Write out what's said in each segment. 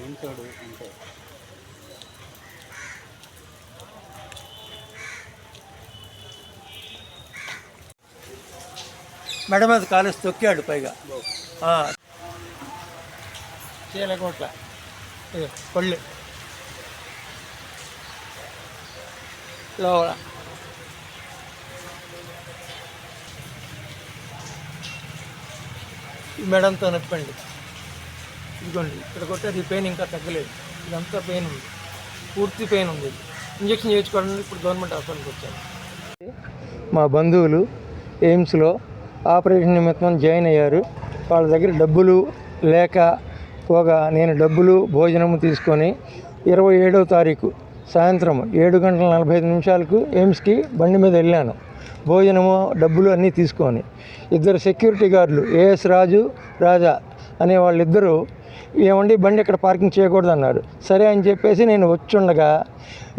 మంచోడు అంతే మెడ మీద కాలేసి తొక్కాడు పైగా. చీలకోట్ల పళ్ళు. లోపల. ఈ మెడంతో నొప్పండి. ఇదిగోండి ఇక్కడ కొట్టేది అది పెయిన్ ఇంకా తగ్గలేదు. ఇదంతా పెయిన్ ఉంది. పూర్తి పెయిన్ ఉంది. ఇంజక్షన్ చేయించుకోవడానికి ఇప్పుడు గవర్నమెంట్ హాస్పిటల్కి వచ్చాను. మా బంధువులు ఎయిమ్స్లో ఆపరేషన్ నిమిత్తం జాయిన్ అయ్యారు. వాళ్ళ దగ్గర డబ్బులు లేక పోగా నేను డబ్బులు భోజనము తీసుకొని ఇరవై ఏడవ తారీఖు సాయంత్రం ఏడు గంటల నలభై ఐదు నిమిషాలకు ఎయిమ్స్కి బండి మీద వెళ్ళాను. భోజనము డబ్బులు అన్నీ తీసుకొని ఇద్దరు సెక్యూరిటీ గార్డులు ఏఎస్ రాజు రాజా అనే వాళ్ళిద్దరూ ఏమండి బండి ఇక్కడ పార్కింగ్ చేయకూడదు అన్నారు సరే అని చెప్పేసి నేను వచ్చుండగా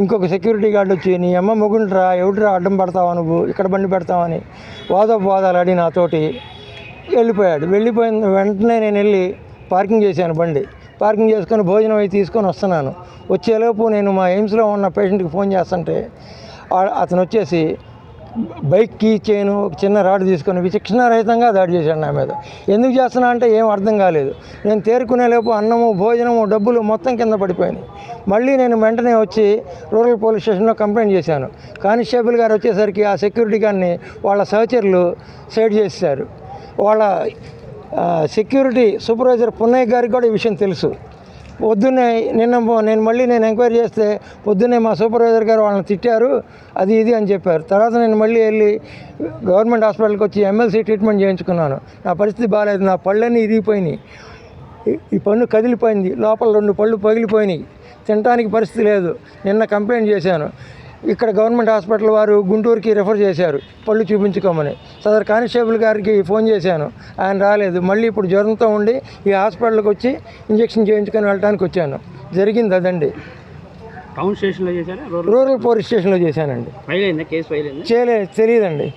ఇంకొక సెక్యూరిటీ గార్డు వచ్చి నీ అమ్మ మొగుండ్రా ఎవడురా అడ్డం పడతావా నువ్వు? ఇక్కడ బండి పెడతావని వాదోపవాదాలు ఆడి నాతోటి వెళ్ళిపోయాడు. వెళ్ళిపోయిన వెంటనే నేను వెళ్ళి పార్కింగ్ చేశాను బండి. పార్కింగ్ చేసుకొని భోజనం అయి తీసుకొని వస్తున్నాను. వచ్చేలోపు నేను మా ఎయిమ్స్లో ఉన్న పేషెంట్కి ఫోన్ చేస్తుంటే అతను వచ్చేసి బైక్ కీ చైను ఒక చిన్న రాడ్ తీసుకొని విచక్షణారహితంగా దాడి చేశాడు నా మీద. ఎందుకు చేస్తున్నా అంటే ఏం అర్థం కాలేదు. నేను తేరుకునే లోపు అన్నము భోజనము డబ్బులు మొత్తం కింద పడిపోయినాయి. మళ్ళీ నేను వెంటనే వచ్చి రూరల్ పోలీస్ స్టేషన్లో కంప్లైంట్ చేశాను. కానిస్టేబుల్ గారు వచ్చేసరికి ఆ సెక్యూరిటీ గారిని వాళ్ళ సహచరులు సైడ్ చేశారు. వాళ్ళ సెక్యూరిటీ సూపర్వైజర్ పున్నయ్య గారికి కూడా ఈ విషయం తెలుసు. పొద్దున్నే నిన్న నేను మళ్ళీ నేను ఎంక్వైరీ చేస్తే పొద్దున్నే మా సూపర్వైజర్ గారు వాళ్ళని తిట్టారు అది ఇది అని చెప్పారు. తర్వాత నేను మళ్ళీ వెళ్ళి గవర్నమెంట్ హాస్పిటల్కి వచ్చి ఎమ్మెల్సీ ట్రీట్మెంట్ చేయించుకున్నాను. నా పరిస్థితి బాగాలేదు నా పళ్ళన్నీ ఇరిగిపోయినాయి. ఈ- ఈ పన్ను కదిలిపోయింది లోపల రెండు పళ్ళు పగిలిపోయినాయి. తినడానికి పరిస్థితి లేదు. నిన్న కంప్లైంట్ చేశాను. ఇక్కడ గవర్నమెంట్ హాస్పిటల్ వారు గుంటూరుకి రెఫర్ చేశారు. పళ్ళు చూపించుకోమని. సదర్ కానిస్టేబుల్ గారికి ఫోన్ చేశాను. ఆయన రాలేదు. మళ్ళీ ఇప్పుడు జ్వరంతో ఉండి ఈ హాస్పిటల్కి వచ్చి ఇంజక్షన్ చేయించుకొని వెళ్ళడానికి వచ్చాను. జరిగింది అదండి. టౌన్ స్టేషన్లో చేశారా? రూరల్? పోలీస్ స్టేషన్లో చేశానండి. ఫైల్ అయిందా? కేసు ఫైల్ అయిందా? చేయలే తెలియదండి.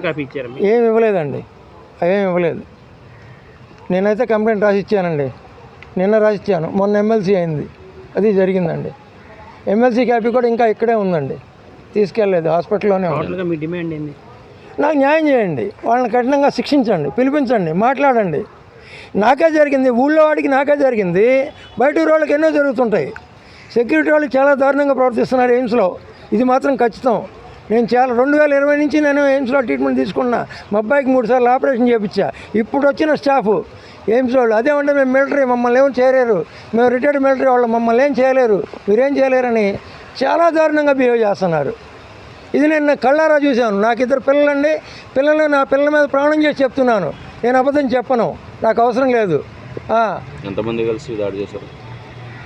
కాపీ ఇచ్చారా? ఏమి ఇవ్వలేదండి. అవేమి ఇవ్వలేదు. నేనైతే కంప్లైంట్ రాసి ఇచ్చానండి నిన్న రాసి ఇచ్చాను మొన్న ఎమ్మెల్సీ అయింది. అది జరిగిందండి. ఎమ్మెల్సీ కాపీ కూడా ఇంకా ఇక్కడే ఉందండి. తీసుకెళ్ళలేదు హాస్పిటల్లోనే ఉంది. మీ డిమాండ్ ఏంది? నాకు న్యాయం చేయండి వాళ్ళని కఠినంగా శిక్షించండి పిలిపించండి మాట్లాడండి. నాకే జరిగింది ఊళ్ళో వాడికి నాకే జరిగింది. బయట వాళ్ళకి ఎన్నో జరుగుతుంటాయి. సెక్యూరిటీ వాళ్ళు చాలా దారుణంగా ప్రవర్తిస్తున్నారు ఎయిమ్స్లో. ఇది మాత్రం ఖచ్చితం. నేను చాలా రెండు వేల ఇరవై నుంచి నేను ఎయిమ్స్లో ట్రీట్మెంట్ తీసుకున్నా మా అబ్బాయికి మూడు సార్లు ఆపరేషన్ చేయించా ఇప్పుడు వచ్చిన స్టాఫ్ ఎయిమ్స్ వాళ్ళు అదేమంటే మేము మిలిటరీ మమ్మల్ని ఏం చేయలేరు. మేము రిటైర్డ్ మిలిటరీ వాళ్ళు మమ్మల్ని ఏం చేయలేరు. మీరేం చేయలేరని చాలా దారుణంగా బిహేవ్ చేస్తున్నారు. ఇది నేను కళ్ళారా చూశాను. నాకు ఇద్దరు పిల్లలండి. పిల్లలు నా పిల్లల మీద ప్రాణం చేసి చెప్తున్నాను. నేను అబద్ధం చెప్పను. నాకు అవసరం లేదు. ఎంతమంది కలిసి దాడి చేశారు?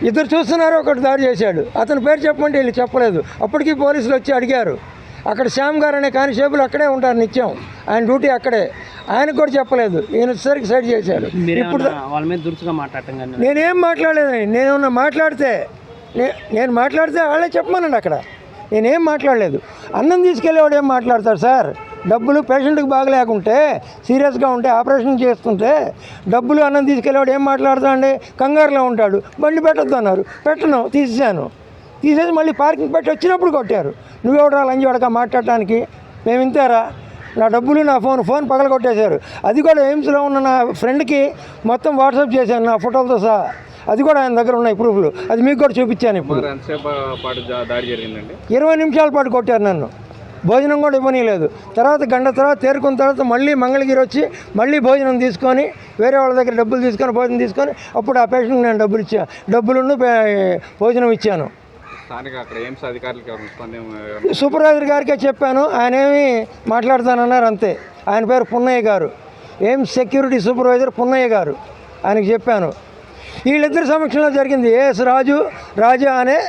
ఇద్దరు చూస్తున్నారు ఒకటి దాడి చేశాడు. అతని పేరు చెప్పమంటే వీళ్ళు చెప్పలేదు. అప్పటికి పోలీసులు వచ్చి అడిగారు. అక్కడ శ్యామ్ గారు అనే కానిస్టేబుల్ అక్కడే ఉంటారు నిత్యం. ఆయన డ్యూటీ అక్కడే. ఆయనకు కూడా చెప్పలేదు. ఈయన వచ్చేసరికి సైడ్ చేశాడు ఇప్పుడు వాళ్ళ మీద దురుసుగా మాట్లాడటం నేనేం మాట్లాడలేదండి. నేనేమన్నా మాట్లాడితే నే నేను మాట్లాడితే వాళ్ళే చెప్పమనండి అక్కడ. నేనేం మాట్లాడలేదు. అన్నం తీసుకెళ్ళేవాడు ఏం మాట్లాడతాడు సార్? డబ్బులు పేషెంట్కి బాగలేకుంటే సీరియస్గా ఉంటే ఆపరేషన్ చేస్తుంటే డబ్బులు అన్నం తీసుకెళ్ళేవాడు ఏం మాట్లాడతాడండి? కంగారులో ఉంటాడు. బండి పెట్టొద్దు అన్నారు పెట్టను తీసేశాను. తీసేసి మళ్ళీ పార్కింగ్ పెట్టి వచ్చినప్పుడు కొట్టారు. నువ్వెవడరా లంజవాడక మాట్లాడటానికి? మేము ఇంతేరా? నా డబ్బులు నా ఫోన్ ఫోన్ పగల కొట్టేశారు అది కూడా ఎయిమ్స్లో ఉన్న నా ఫ్రెండ్కి మొత్తం వాట్సాప్ చేశాను నా ఫోటోలతో సహా. అది కూడా ఆయన దగ్గర ఉన్నాయి ప్రూఫ్లు. అది మీకు కూడా చూపించాను ఇప్పుడు. ఇరవై నిమిషాల పాటు కొట్టారు నన్ను. భోజనం కూడా ఇవ్వనీయలేదు. తర్వాత గంట తర్వాత తేరుకున్న తర్వాత మళ్ళీ మంగళగిరి వచ్చి మళ్ళీ భోజనం తీసుకొని వేరే వాళ్ళ దగ్గర డబ్బులు తీసుకొని భోజనం తీసుకొని అప్పుడు ఆ పేషెంట్కి నేను డబ్బులు ఇచ్చాను డబ్బులును పే- భోజనం ఇచ్చాను. స్థానిక అక్కడ ఎయిమ్స్ అధికారులకి సూపర్వైజర్ గారికే చెప్పాను. ఆయన ఏమి మాట్లాడతానన్నారు అంతే. ఆయన పేరు పున్నయ్య గారు. ఏం సెక్యూరిటీ సూపర్వైజర్ పున్నయ్య గారు. ఆయనకి చెప్పాను. వీళ్ళిద్దరి సమక్షంలో జరిగింది. ఏఎస్ రాజు రాజా అనే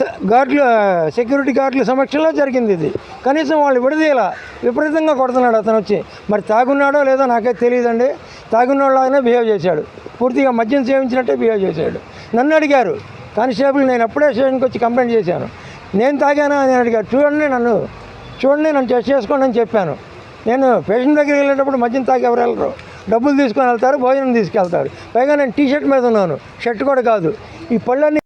స- గార్డులు సెక్యూరిటీ గార్డుల సమక్షంలో జరిగింది ఇది. కనీసం వాళ్ళు విడదీయాల. విపరీతంగా కొడుతున్నాడు అతను వచ్చి. మరి తాగున్నాడో లేదో నాకైతే తెలియదండి. తాగున్నోళ్ళగానే బిహేవ్ చేశాడు. పూర్తిగా మద్యం సేవించినట్టే బిహేవ్ చేశాడు. నన్ను అడిగారు. కానిస్టేబుల్ నేను అప్పుడే స్టేషన్కి వచ్చి కంప్లైంట్ చేశాను. నేను తాగానా అని అడిగారు. చూడండి నన్ను చూడండి నన్ను టెస్ట్ చేసుకోండి అని చెప్పాను. నేను పేషెంట్ దగ్గరికి వెళ్ళేటప్పుడు మద్యం తాగి ఎవరు వెళ్ళరు. డబ్బులు తీసుకొని వెళ్తారు భోజనం తీసుకెళ్తారు. పైగా నేను టీ షర్ట్ మీద ఉన్నాను. షర్ట్ కూడా కాదు. ఈ పళ్ళన్నీ